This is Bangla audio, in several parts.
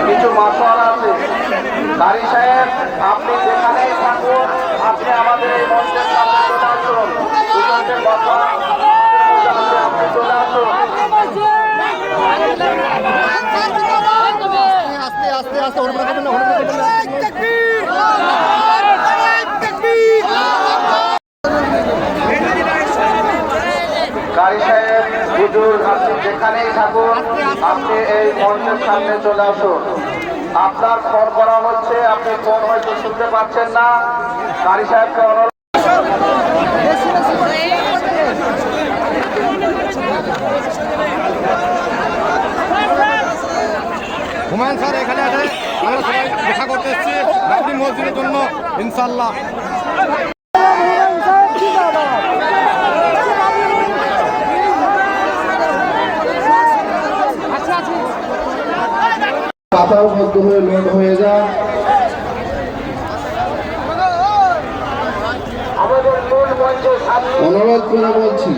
কিছু মাসোয়ারা আছে। কারি সাহেব আপনি যেখানেই থাকুন আপনি আমাদের এই মঞ্চের সামনে চলে আসুন দুজনকে কথা আপনি চলে আসুন আস্তে আস্তে আস্তে ওর করবেন না ওর করবেন না কারি সাহেব হুজুর আপনি যেখানেই থাকুন, আপনি এই মঞ্চের সামনে চলে আসুন। আপনার ফোন করা হচ্ছে, আপনি ফোন হয়তো শুনতে পাচ্ছেন না। কারি সাহেবকে অনুরোধ হুমায়ুন স্যার, এখানে আছে। আমরা সবাই দেখা করতে এসেছি বাবরি মসজিদের জন্য ইনশাল্লাহ পাতাও বদ্ধ হয়ে লোড হয়ে যায় অনুরোধ করে বলছি,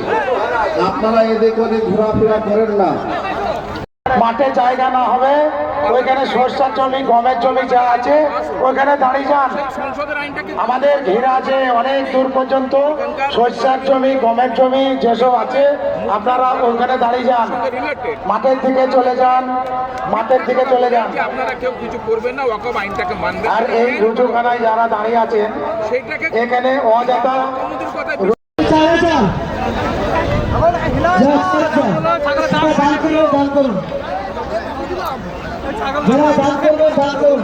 আপনারা এদিক ওদিক ঘোরাফেরা করেন না। মাঠে জায়গা না হবে ওইখানে সরষার জমি গমের জমি যা আছে ওইখানে দাঁড়িয়ে যান। আমাদের ঘিরে আছে অনেক দূর পর্যন্ত সরষার জমি গমের জমি যেসব আছে আপনারা ওইখানে দাঁড়িয়ে যান। মাঠের দিকে চলে যান মাঠের দিকে চলে যান। আপনারা কেউ কিছু করবেন না ওয়াকফ আইনটাকে মানবেন আর এই রুজুখানায় যারা দাঁড়িয়ে আছেন এখানে অযথা আমাদের কথা যারা দান করবেন দান করুন।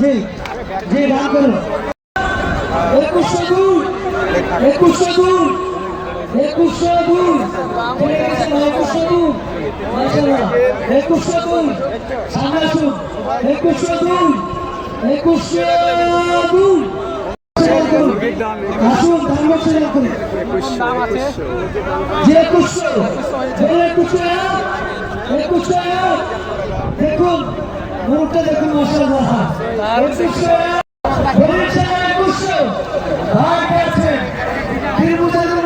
জি জি দান করুন। একুশশো দুই একুশশো দুই একুশশো দুই। একুশশো দুই একুশশো দুই সামনে আসুন একুশশো দুই একুশশো দুই। আসুন দান করছে করুন। যে একুশশো যে দেখুন মুহূর্তে দেখুন মশাল্লাহ একুশশো। একুশশো। ভাই গেছেন বীরমুজাদের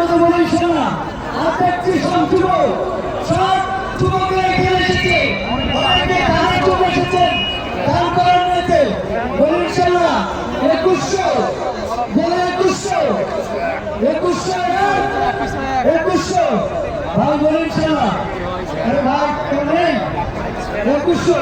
আরে ভাই কেউ নেই একুশশো